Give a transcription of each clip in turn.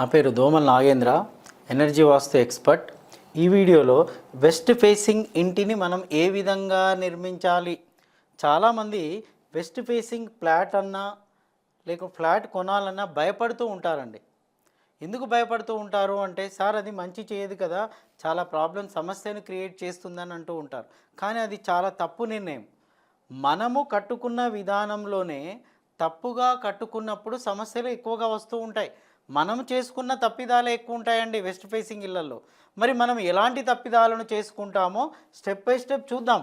నా పేరు Domal Nagendra energy vastu expert ఈ వీడియోలో వెస్ట్ ఫేసింగ్ ఇంటిని మనం ఏ విధంగా నిర్మించాలి? చాలామంది వెస్ట్ ఫేసింగ్ ఫ్లాట్ అన్నా లేక ఫ్లాట్ కొనాలన్నా భయపడుతూ ఉంటారండి. ఎందుకు భయపడుతూ ఉంటారు అంటే సార్ అది మంచి చేయదు కదా చాలా ప్రాబ్లం సమస్యను క్రియేట్ చేస్తుందని అంటూ ఉంటారు. కానీ అది చాలా తప్పు నిర్ణయం. మనము కట్టుకున్న విధానంలోనే తప్పుగా కట్టుకున్నప్పుడు సమస్యలు ఎక్కువగా వస్తూ ఉంటాయి. మనం చేసుకున్న తప్పిదాలే ఎక్కువ ఉంటాయండి వెస్ట్ ఫేసింగ్ ఇళ్ళలో మరి మనం ఎలాంటి తప్పిదాలను చేసుకుంటామో స్టెప్ బై స్టెప్ చూద్దాం.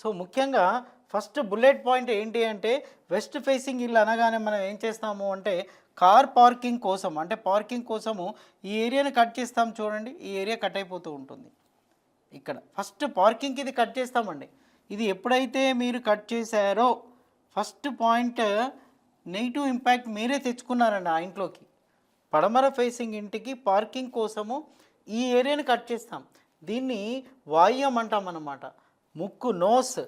సో ముఖ్యంగా ఫస్ట్ బుల్లెట్ పాయింట్ ఏంటి అంటే వెస్ట్ ఫేసింగ్ ఇల్లు అనగానే మనం ఏం చేస్తాము అంటే కార్ పార్కింగ్ కోసం అంటే పార్కింగ్ కోసము ఈ ఏరియాని కట్ చేస్తాం చూడండి ఈ ఏరియా కట్ అయిపోతూ ఉంటుంది. ఇక్కడ ఫస్ట్ పార్కింగ్కి ఇది కట్ చేస్తామండి. ఇది ఎప్పుడైతే మీరు కట్ చేశారో ఫస్ట్ పాయింట్ నెగిటివ్ ఇంపాక్ట్ మీరే తెచ్చుకున్నారండి ఆ ఇంట్లోకి. పడమర ఫేసింగ్ ఇంటికి పార్కింగ్ కోసము ఈ ఏరియాని కట్ చేస్తాం. దీన్ని వాయ్యం అంటాం అన్నమాట. ముక్కు నోస్.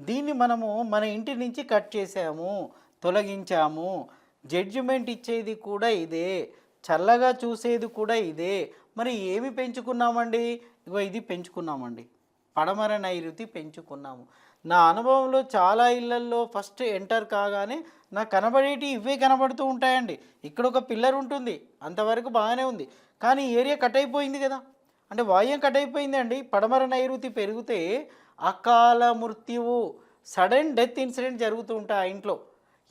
దీన్ని మనము మన ఇంటి నుంచి కట్ చేసాము తొలగించాము. జడ్జిమెంట్ ఇచ్చేది కూడా ఇదే. చల్లగా చూసేది కూడా ఇదే. మరి ఏమి పెంచుకున్నామండి? ఇగో ఇది పెంచుకున్నామండి. పడమర నైరుతి పెంచుకున్నాము. నా అనుభవంలో చాలా ఇళ్ళల్లో ఫస్ట్ ఎంటర్ కాగానే నాకు కనబడేటి ఇవే కనబడుతూ ఉంటాయండి. ఇక్కడ ఒక పిల్లర్ ఉంటుంది అంతవరకు బాగానే ఉంది. కానీ ఈ ఏరియా కట్ అయిపోయింది కదా. అంటే వాయుం కట్ అయిపోయింది అండి పడమర నైరుతి పెరిగితే అకాల మృత్యువు సడన్ డెత్ ఇన్సిడెంట్ జరుగుతూ ఉంటాయి ఆ ఇంట్లో.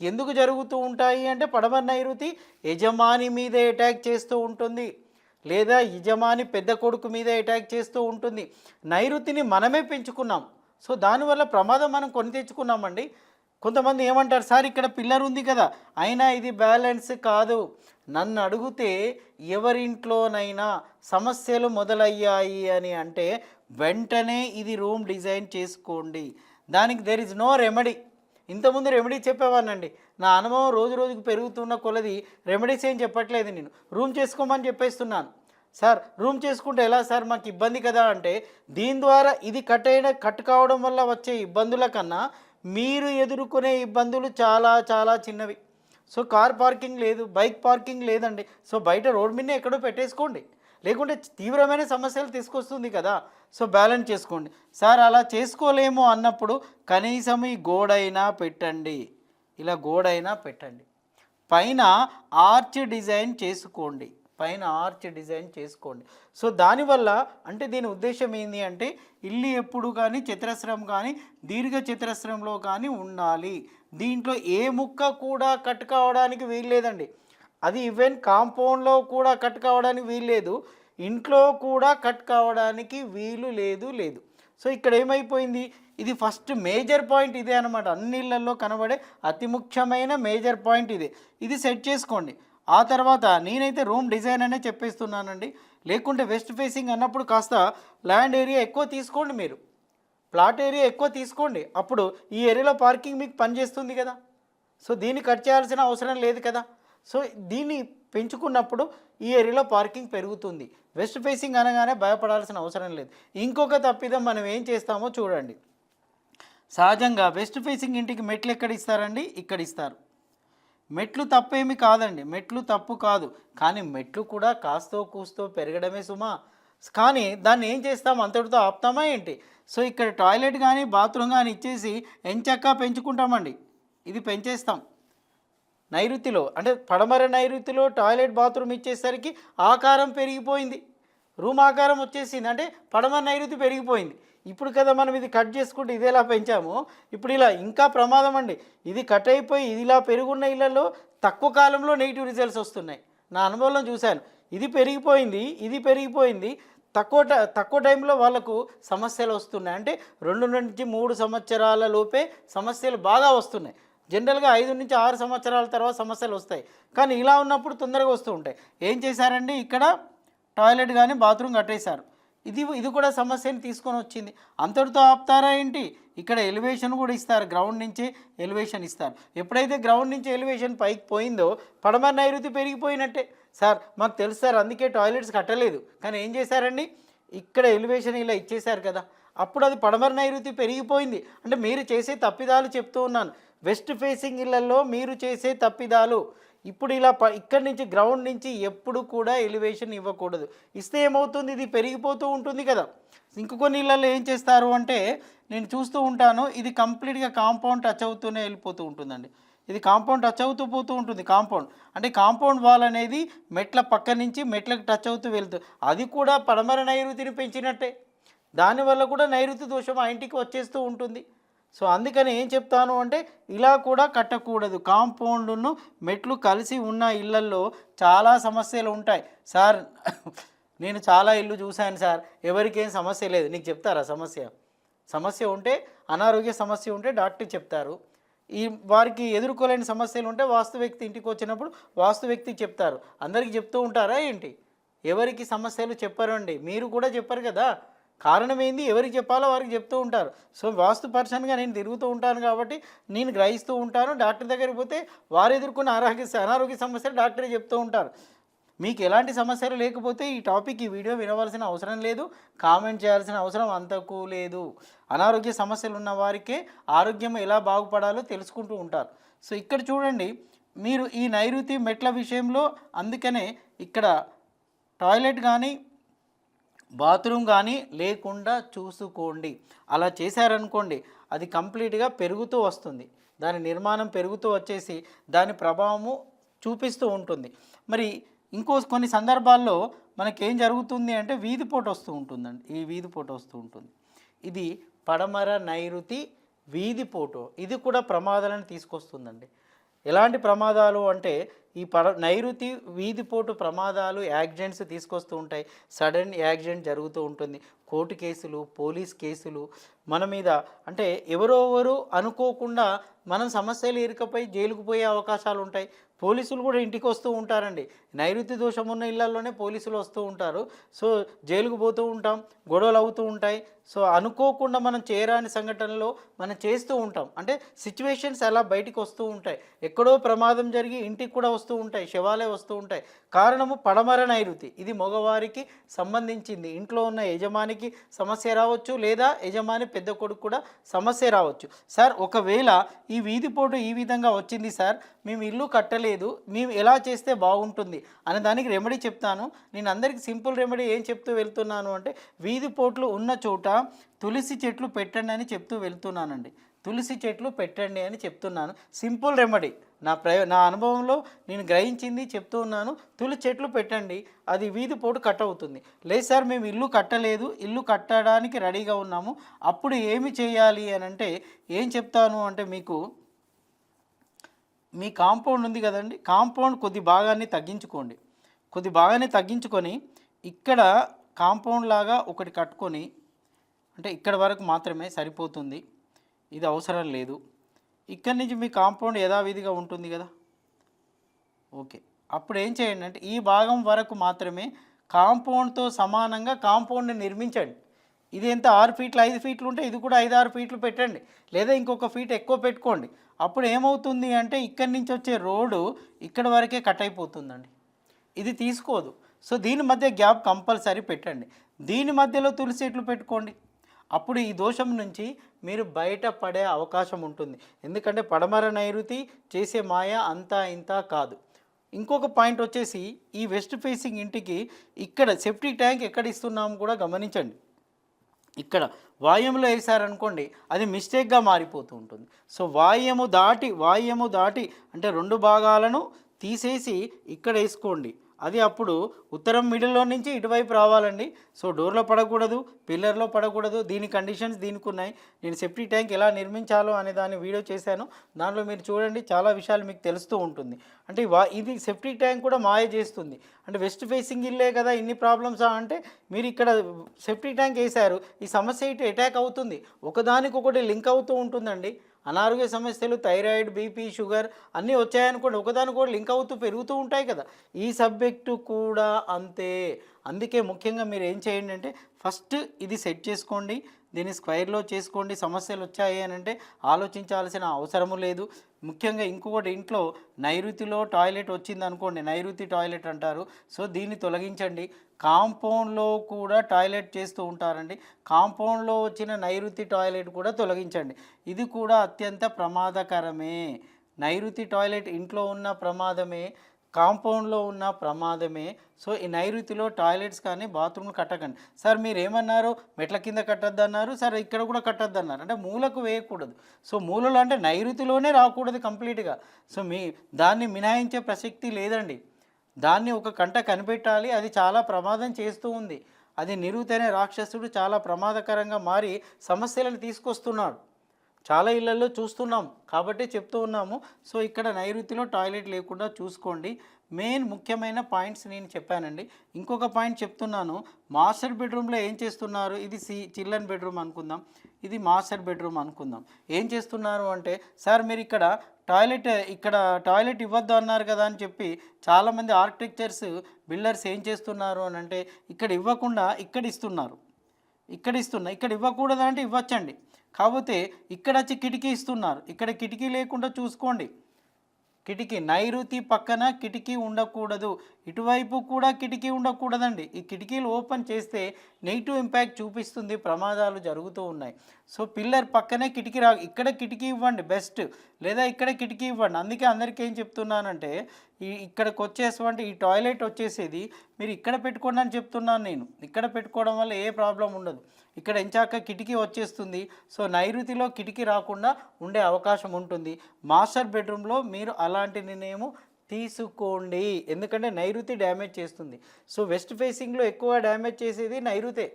ఎందుకు జరుగుతూ ఉంటాయి అంటే పడమర నైరుతి యజమాని మీద అటాక్ చేస్తూ ఉంటుంది. లేదా యజమాని పెద్ద కొడుకు మీద అటాక్ చేస్తూ ఉంటుంది. నైరుతిని మనమే పెంచుకున్నాం. సో దానివల్ల ప్రమాదం మనం కొని తెచ్చుకున్నామండి. కొంతమంది ఏమంటారు సార్ ఇక్కడ పిల్లర్ ఉంది కదా అయినా ఇది బ్యాలెన్స్ కాదు. నన్ను అడిగితే ఎవరింట్లోనైనా సమస్యలు మొదలయ్యాయి అని అంటే వెంటనే ఇది రూమ్ డిజైన్ చేసుకోండి. దానికి దెర్ ఇస్ నో రెమెడీ ఇంతకుముందు రెమెడీ చెప్పేవాడినండి. నా అనుభవం రోజు రోజుకు పెరుగుతున్న కొలది రెమెడీస్ ఏం చెప్పట్లేదు నేను. రూమ్ చేసుకోమని చెప్పేస్తున్నాను. సార్ రూమ్ చేసుకుంటే ఎలా సార్ మాకు ఇబ్బంది కదా అంటే దీని ద్వారా ఇది కట్ అయిన కట్ కావడం వల్ల వచ్చే ఇబ్బందుల కన్నా మీరు ఎదుర్కొనే ఇబ్బందులు చాలా చాలా చిన్నవి. సో కార్ పార్కింగ్ లేదు బైక్ పార్కింగ్ లేదండి. సో బయట రోడ్ మీదనే ఎక్కడో పెట్టేసుకోండి. లేకుంటే తీవ్రమైన సమస్యలు తీసుకొస్తుంది కదా. సో బ్యాలెన్స్ చేసుకోండి. సార్ అలా చేసుకోలేము అన్నప్పుడు కనీసం ఈ గోడైనా పెట్టండి. ఇలా గోడైనా పెట్టండి. పైన ఆర్చ్ డిజైన్ చేసుకోండి. పైన ఆర్చ్ డిజైన్ చేసుకోండి. సో దానివల్ల అంటే దీని ఉద్దేశం ఏంటి అంటే ఇల్లు ఎప్పుడు కానీ చతురస్రం కానీ దీర్ఘ చతురస్రంలో కానీ ఉండాలి. దీంట్లో ఏ ముక్క కూడా కట్ కావడానికి వీల్లేదండి అది ఈవెన్ కాంపౌండ్లో కూడా కట్ కావడానికి వీల్లేదు ఇంట్లో కూడా కట్ కావడానికి వీలు లేదు లేదు. సో ఇక్కడ ఏమైపోయింది? ఇది ఫస్ట్ మేజర్ పాయింట్ ఇదే అనమాట అన్ని ఇళ్ళలో కనబడే అతి ముఖ్యమైన మేజర్ పాయింట్ ఇదే. ఇది సెట్ చేసుకోండి. ఆ తర్వాత నేనైతే రూమ్ డిజైన్ అనే చెప్పేస్తున్నానండి. లేకుంటే వెస్ట్ ఫేసింగ్ అన్నప్పుడు కాస్త ల్యాండ్ ఏరియా ఎక్కువ తీసుకోండి మీరు. ప్లాట్ ఏరియా ఎక్కువ తీసుకోండి. అప్పుడు ఈ ఏరియాలో పార్కింగ్ మీకు పనిచేస్తుంది కదా. సో దీన్ని కట్ చేయాల్సిన అవసరం లేదు కదా. సో దీన్ని పెంచుకున్నప్పుడు ఈ ఏరియాలో పార్కింగ్ పెరుగుతుంది. వెస్ట్ ఫేసింగ్ అనగానే భయపడాల్సిన అవసరం లేదు. ఇంకొక తప్పిదం మనం ఏం చేస్తామో చూడండి. సహజంగా వెస్ట్ ఫేసింగ్ ఇంటికి మెట్లు ఎక్కడ ఇస్తారండి? ఇక్కడ ఇస్తారు. మెట్లు తప్పేమి కాదండి. మెట్లు తప్పు కాదు. కానీ మెట్లు కూడా కాస్తో కూస్తో పెరగడమే సుమా. కానీ దాన్ని ఏం చేస్తాం? అంతటితో ఆపుతామా ఏంటి? సో ఇక్కడ టాయిలెట్ కానీ బాత్రూమ్ కానీ ఇచ్చేసి ఎంచక్కా పెంచుకుంటామండి. ఇది పెంచేస్తాం. నైరుతిలో అంటే పడమర నైరుతిలో టాయిలెట్ బాత్రూమ్ ఇచ్చేసరికి ఆకారం పెరిగిపోయింది. రూమ్ ఆకారం వచ్చేసింది. అంటే పడమర నైరుతి పెరిగిపోయింది. ఇప్పుడు కదా మనం ఇది కట్ చేసుకుంటే ఇది ఎలా ఇప్పుడు ఇలా ఇంకా ప్రమాదం అండి. ఇది కట్ అయిపోయి ఇది ఇలా పెరుగున్న ఇళ్ళలో తక్కువ కాలంలో నెగిటివ్ రిజల్ట్స్ వస్తున్నాయి. నా అనుభవంలో చూశాను. ఇది పెరిగిపోయింది ఇది పెరిగిపోయింది. తక్కువ తక్కువ టైంలో వాళ్ళకు సమస్యలు వస్తున్నాయి. అంటే రెండు నుంచి మూడు సంవత్సరాల లోపే సమస్యలు బాగా వస్తున్నాయి. జనరల్గా ఐదు నుంచి ఆరు సంవత్సరాల తర్వాత సమస్యలు వస్తాయి. కానీ ఇలా ఉన్నప్పుడు తొందరగా వస్తూ ఉంటాయి. ఏం చేశారండి? ఇక్కడ టాయిలెట్ కానీ బాత్రూమ్ కట్టేశారు. ఇది ఇది కూడా సమస్యని తీసుకొని వచ్చింది. అంతటితో ఆపుతారా ఏంటి? ఇక్కడ ఎలివేషన్ కూడా ఇస్తారు. గ్రౌండ్ నుంచి ఎలివేషన్ ఇస్తారు. ఎప్పుడైతే గ్రౌండ్ నుంచి ఎలివేషన్ పైకి పోయిందో పడమర నైరుతి పెరిగిపోయినట్టే. సార్ మాకు తెలుసు సార్ అందుకే టాయిలెట్స్ కట్టలేదు. కానీ ఏం చేశారండి? ఇక్కడ ఎలివేషన్ ఇలా ఇచ్చేశారు కదా. అప్పుడు అది పడమర నైరుతి పెరిగిపోయింది. అంటే మీరు చేసే తప్పిదాలు చెప్తూ ఉన్నాను. వెస్ట్ ఫేసింగ్ ఇళ్ళలో మీరు చేసే తప్పిదాలు. ఇప్పుడు ఇలా ప ఇక్కడి నుంచి గ్రౌండ్ నుంచి ఎప్పుడు కూడా ఎలివేషన్ ఇవ్వకూడదు. ఇస్తే ఏమవుతుంది? ఇది పెరిగిపోతూ ఉంటుంది కదా. ఇంక కొన్ని ఇళ్ళల్లో ఏం చేస్తారు అంటే నేను చూస్తూ ఉంటాను ఇది కంప్లీట్గా కాంపౌండ్ టచ్ అవుతూనే వెళ్ళిపోతూ ఉంటుందండి. ఇది కాంపౌండ్ టచ్ అవుతూ పోతూ ఉంటుంది కాంపౌండ్. అంటే కాంపౌండ్ వాల్ అనేది మెట్ల పక్క నుంచి మెట్లకు టచ్ అవుతూ వెళ్తూ అది కూడా పడమర నైరుతిని పెంచినట్టే. దానివల్ల కూడా నైరుతి దోషం ఆ ఇంటికి వచ్చేస్తూ ఉంటుంది. సో అందుకని ఏం చెప్తాను అంటే ఇలా కూడా కట్టకూడదు. కాంపౌండ్ను మెట్లు కలిసి ఉన్న ఇళ్ళల్లో చాలా సమస్యలు ఉంటాయి. సార్ నేను చాలా ఇల్లు చూశాను సార్. ఎవరికేం సమస్య లేదు. నీకు చెప్తారా సమస్య? సమస్య ఉంటే అనారోగ్య సమస్య ఉంటే డాక్టర్ చెప్తారు. ఈ వారికి ఎదుర్కోలేని సమస్యలు ఉంటే వాస్తు వ్యక్తి ఇంటికి వచ్చినప్పుడు వాస్తు వ్యక్తికి చెప్తారు. అందరికీ చెప్తూ ఉంటారా ఏంటి? ఎవరికి సమస్యలు చెప్పరండి. మీరు కూడా చెప్పరు కదా. కారణం ఏంది ఎవరికి చెప్పాలో వారికి చెప్తూ ఉంటారు. సో వాస్తు పర్సన్గా నేను తిరుగుతూ ఉంటాను కాబట్టి నేను గ్రహిస్తూ ఉంటాను. డాక్టర్ దగ్గరికి పోతే వారు ఎదుర్కొన్న ఆరోగ్య అనారోగ్య సమస్యలు డాక్టరే చెప్తూ ఉంటారు. మీకు ఎలాంటి సమస్యలు లేకపోతే ఈ టాపిక్ ఈ వీడియో వినవలసిన అవసరం లేదు. కామెంట్ చేయాల్సిన అవసరం అంతకు లేదు. అనారోగ్య సమస్యలు ఉన్న వారికే ఆరోగ్యం ఎలా బాగుపడాలో తెలుసుకుంటూ ఉంటారు. సో ఇక్కడ చూడండి. మీరు ఈ నైరుతి మెట్ల విషయంలో అందుకనే ఇక్కడ టాయిలెట్ కానీ బాత్రూమ్ కానీ లేకుండా చూసుకోండి. అలా చేశారనుకోండి అది కంప్లీట్గా పెరుగుతూ వస్తుంది. దాని నిర్మాణం పెరుగుతూ వచ్చేసి దాని ప్రభావము చూపిస్తూ ఉంటుంది. మరి ఇంకో కొన్ని సందర్భాల్లో మనకేం జరుగుతుంది అంటే వీధిపోటు వస్తూ ఉంటుందండి. ఈ వీధిపోటు వస్తూ ఉంటుంది. ఇది పడమర నైరుతి వీధిపోటు ఇది కూడా ప్రమాదాలను తీసుకొస్తుందండి. ఎలాంటి ప్రమాదాలు అంటే ఈ పడ నైరుతి వీధిపోటు ప్రమాదాలు యాక్సిడెంట్స్ తీసుకొస్తూ ఉంటాయి. సడన్ యాక్సిడెంట్ జరుగుతూ ఉంటుంది. కోర్టు కేసులు పోలీస్ కేసులు మన మీద. అంటే ఎవరెవరు అనుకోకుండా మనం సమస్యలు ఇరుకపోయి జైలుకు పోయే అవకాశాలు ఉంటాయి. పోలీసులు కూడా ఇంటికి వస్తూ ఉంటారండి. నైరుతి దోషం ఉన్న ఇళ్ళలోనే పోలీసులు వస్తూ ఉంటారు. సో జైలుకు పోతూ ఉంటాం. గొడవలు అవుతూ ఉంటాయి. సో అనుకోకుండా మనం చేయరాని సంఘటనలో మనం చేస్తూ ఉంటాం. అంటే సిచ్యువేషన్స్ అలా బయటికి వస్తూ ఉంటాయి. ఎక్కడో ప్రమాదం జరిగి ఇంటికి కూడా వస్తూ ఉంటాయి. శవాలే వస్తూ ఉంటాయి. కారణము పడమర నైరుతి. ఇది మగవారికి సంబంధించింది. ఇంట్లో ఉన్న యజమానికి సమస్య రావచ్చు లేదా యజమాని పెద్ద కొడుకు కూడా సమస్య రావచ్చు. సార్ ఒకవేళ ఈ వీధిపోటు ఈ విధంగా వచ్చింది సార్ మేము ఇల్లు కట్టలేదు మేము ఎలా చేస్తే బాగుంటుంది అనే దానికి రెమెడీ చెప్తాను. నేను అందరికీ సింపుల్ రెమెడీ ఏం చెప్తూ వెళ్తున్నాను అంటే వీధిపోట్లు ఉన్న చోట తులసి చెట్లు పెట్టండి అని చెప్తూ వెళ్తున్నానండి. తులసి చెట్లు పెట్టండి అని చెప్తున్నాను. Simple remedy. నా ప్రయో నా అనుభవంలో నేను గ్రహించింది చెప్తూ ఉన్నాను. తులసి చెట్లు పెట్టండి. అది వీధి పోటు కట్ అవుతుంది. లేదు సార్ మేము ఇల్లు కట్టలేదు. ఇల్లు కట్టడానికి రెడీగా ఉన్నాము. అప్పుడు ఏమి చేయాలి అని అంటే ఏం చెప్తాను అంటే మీకు మీ కాంపౌండ్ ఉంది కదండి. కాంపౌండ్ కొద్ది భాగాన్ని తగ్గించుకోండి. కొద్ది భాగాన్ని తగ్గించుకొని ఇక్కడ కాంపౌండ్ లాగా ఒకటి కట్టుకొని అంటే ఇక్కడ వరకు మాత్రమే సరిపోతుంది. ఇది అవసరం లేదు. ఇక్కడి నుంచి మీ కాంపౌండ్ యథావిధిగా ఉంటుంది కదా? ఓకే. అప్పుడు ఏం చేయండి అంటే ఈ భాగం వరకు మాత్రమే కాంపౌండ్తో సమానంగా కాంపౌండ్ని నిర్మించండి. ఇది ఎంత? ఆరు ఫీట్లు ఐదు ఫీట్లు ఉంటే ఇది కూడా ఐదు ఆరు ఫీట్లు పెట్టండి. లేదా ఇంకొక ఫీట్ ఎక్కువ పెట్టుకోండి. అప్పుడు ఏమవుతుంది అంటే ఇక్కడి నుంచి వచ్చే రోడ్డు ఇక్కడ వరకే కట్ అయిపోతుందండి. ఇది తీసుకోదు. సో దీని మధ్య గ్యాప్ కంపల్సరీ పెట్టండి. దీని మధ్యలో తులసి చెట్లు పెట్టుకోండి. అప్పుడు ఈ దోషం నుంచి మీరు బయటపడే అవకాశం ఉంటుంది. ఎందుకంటే పడమర నైరుతి చేసే మాయ అంతా ఇంత కాదు. ఇంకొక పాయింట్ వచ్చేసి ఈ వెస్ట్ ఫేసింగ్ ఇంటికి ఇక్కడ సెఫ్టీ ట్యాంక్ ఎక్కడ ఇస్తున్నాము కూడా గమనించండి. ఇక్కడ వాయుములో వేసారనుకోండి అది మిస్టేక్గా మారిపోతూ ఉంటుంది. సో వాయుము దాటి వాయుము దాటి అంటే రెండు భాగాలను తీసేసి ఇక్కడ వేసుకోండి. అది అప్పుడు ఉత్తరం మిడిల్లో నుంచి ఇటువైపు రావాలండి. సో డోర్లో పడకూడదు పిల్లర్లో పడకూడదు. దీని కండిషన్స్ దీనికి ఉన్నాయి. నేను సెఫ్టీ ట్యాంక్ ఎలా నిర్మించాలో అనే దాన్ని వీడియో చేశాను. దాంట్లో మీరు చూడండి చాలా విషయాలు మీకు తెలుస్తూ ఉంటుంది. అంటే వా ఇది సెఫ్టీ ట్యాంక్ కూడా మాయ చేస్తుంది. అంటే వెస్ట్ ఫేసింగ్ ఇల్లే కదా ఇన్ని ప్రాబ్లమ్సా అంటే మీరు ఇక్కడ సెఫ్టీ ట్యాంక్ వేశారు. ఈ సమస్య ఇటు అటాక్ అవుతుంది. ఒకదానికొకటి లింక్ అవుతూ ఉంటుందండి. అనారోగ్య సమస్యలు థైరాయిడ్ బీపీ షుగర్ అన్నీ వచ్చాయనుకోండి ఒకదాని కూడా లింక్ అవుతూ పెరుగుతూ ఉంటాయి కదా. ఈ సబ్జెక్టు కూడా అంతే. అందుకే ముఖ్యంగా మీరు ఏం చేయండి అంటే ఫస్ట్ ఇది సెట్ చేసుకోండి దీన్ని స్క్వైర్లో చేసుకోండి సమస్యలు వచ్చాయి అని అంటే ఆలోచించాల్సిన అవసరము లేదు. ముఖ్యంగా ఇంకొకటి ఇంట్లో నైరుతిలో టాయిలెట్ వచ్చింది అనుకోండి నైరుతి టాయిలెట్ అంటారు. సో దీన్ని తొలగించండి. కాంపౌండ్లో కూడా టాయిలెట్ చేస్తూ ఉంటారండి. కాంపౌండ్లో వచ్చిన నైరుతి టాయిలెట్ కూడా తొలగించండి. ఇది కూడా అత్యంత ప్రమాదకరమే. నైరుతి టాయిలెట్ ఇంట్లో ఉన్న ప్రమాదమే. కాంపౌండ్లో ఉన్న ప్రమాదమే. సో ఈ నైరుతిలో టాయిలెట్స్ కానీ బాత్రూమ్లు కట్టకండి. సార్ మీరు ఏమన్నారు మెట్ల కింద కట్టద్దన్నారు. సార్ ఇక్కడ కూడా కట్టద్దన్నారు. అంటే మూలకు వేయకూడదు. సో మూలలో అంటే నైరుతిలోనే రాకూడదు కంప్లీట్గా. సో మీ దాన్ని మినాయించే ప్రసక్తి లేదండి. దాన్ని ఒక కంట కనిపెట్టాలి. అది చాలా ప్రమాదం చేస్తూ ఉంది. అది నిరుగుతనే రాక్షసుడు చాలా ప్రమాదకరంగా మారి సమస్యలను తీసుకొస్తున్నాడు. చాలా ఇళ్ళలో చూస్తున్నాం కాబట్టి చెప్తూ ఉన్నాము. సో ఇక్కడ నైరుతిలో టాయిలెట్ లేకుండా చూసుకోండి. మెయిన్ ముఖ్యమైన పాయింట్స్ నేను చెప్పానండి. ఇంకొక పాయింట్ చెప్తున్నాను. మాస్టర్ బెడ్రూమ్లో ఏం చేస్తున్నారు? ఇది సి చిల్డ్రన్ బెడ్రూమ్ అనుకుందాం. ఇది మాస్టర్ బెడ్రూమ్ అనుకుందాం. ఏం చేస్తున్నారు అంటే సార్ మీరు ఇక్కడ టాయిలెట్ ఇక్కడ టాయిలెట్ ఇవ్వద్దు అన్నారు కదా అని చెప్పి చాలామంది ఆర్కిటెక్చర్స్ బిల్డర్స్ ఏం చేస్తున్నారు అని అంటే ఇక్కడ ఇవ్వకుండా ఇక్కడ ఇస్తున్నారు. ఇక్కడ ఇస్తున్నా ఇక్కడ ఇవ్వకూడదంటే ఇవ్వచ్చండి. కాకపోతే ఇక్కడ వచ్చి కిటికీ ఇస్తున్నారు. ఇక్కడ కిటికీ లేకుండా చూసుకోండి. కిటికీ నైరుతి పక్కన కిటికీ ఉండకూడదు. ఇటువైపు కూడా కిటికీ ఉండకూడదండి. ఈ కిటికీలు ఓపెన్ చేస్తే నెగిటివ్ ఇంపాక్ట్ చూపిస్తుంది. ప్రమాదాలు జరుగుతూ ఉన్నాయి. సో పిల్లర్ పక్కనే కిటికీ రా ఇక్కడ కిటికీ ఇవ్వండి బెస్ట్. లేదా ఇక్కడ కిటికీ ఇవ్వండి. అందుకే అందరికీ ఏం చెప్తున్నానంటే ఈ ఇక్కడికి వచ్చేటువంటి ఈ టాయిలెట్ వచ్చేసేది మీరు ఇక్కడ పెట్టుకోండి అని చెప్తున్నాను నేను. ఇక్కడ పెట్టుకోవడం వల్ల ఏ ప్రాబ్లం ఉండదు. ఇక్కడ ఎంచాక కిటికీ వచ్చేస్తుంది. సో నైరుతిలో కిటికీ రాకుండా ఉండే అవకాశం ఉంటుంది. మాస్టర్ బెడ్రూమ్లో మీరు అలాంటి నిర్ణయము తీసుకోండి. ఎందుకంటే నైరుతి డ్యామేజ్ చేస్తుంది. సో వెస్ట్ ఫేసింగ్లో ఎక్కువ డ్యామేజ్ చేసేది నైరుతే.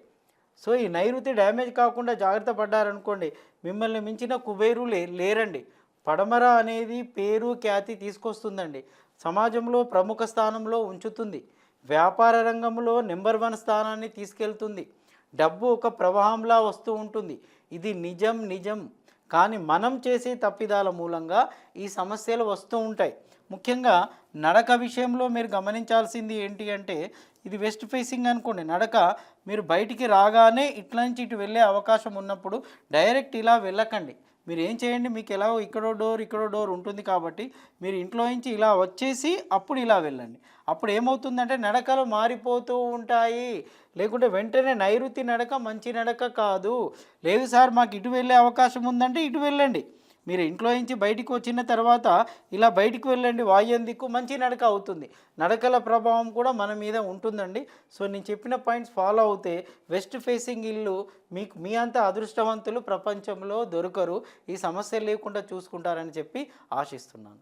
సో ఈ నైరుతి డ్యామేజ్ కాకుండా జాగ్రత్త పడ్డారనుకోండి మిమ్మల్ని మించిన కుబేరు లే లేరండి. పడమర అనేది పేరు ఖ్యాతి తీసుకొస్తుందండి. సమాజంలో ప్రముఖ స్థానంలో ఉంచుతుంది. వ్యాపార రంగంలో నెంబర్ వన్ స్థానాన్ని తీసుకెళ్తుంది. డబ్బు ఒక ప్రవాహంలా వస్తూ ఉంటుంది. ఇది నిజం నిజం. కానీ మనం చేసే తప్పిదాల మూలంగా ఈ సమస్యలు వస్తూ ఉంటాయి. ముఖ్యంగా నడక విషయంలో మీరు గమనించాల్సింది ఏంటి అంటే ఇది వెస్ట్ ఫేసింగ్ అనుకోండి. నడక మీరు బయటికి రాగానే ఇట్లా నుంచి ఇటు వెళ్ళే అవకాశం ఉన్నప్పుడు డైరెక్ట్ ఇలా వెళ్ళకండి. మీరు ఏం చేయండి మీకు ఎలా ఇక్కడో డోర్ ఇక్కడో డోర్ ఉంటుంది కాబట్టి మీరు ఇంట్లో నుంచి ఇలా వచ్చేసి అప్పుడు ఇలా వెళ్ళండి. అప్పుడు ఏమవుతుందంటే నడకలు మారిపోతూ ఉంటాయి. లేకుంటే వెంటనే నైరుతి నడక మంచి నడక కాదు. లేదు సార్ మాకు ఇటు వెళ్ళే అవకాశం ఉందంటే ఇటు వెళ్ళండి. మీరు ఇంట్లో నుంచి బయటికి వచ్చిన తర్వాత ఇలా బయటికి వెళ్ళండి వాయుం దిక్కు మంచి నడక అవుతుంది. నడకల ప్రభావం కూడా మన మీద ఉంటుందండి. సో నేను చెప్పిన పాయింట్స్ ఫాలో అవుతే వెస్ట్ ఫేసింగ్ ఇల్లు మీకు మీ అంత అదృష్టవంతులు ప్రపంచంలో దొరకరు. ఈ సమస్య లేకుండా చూసుకుంటారని చెప్పి ఆశిస్తున్నాను.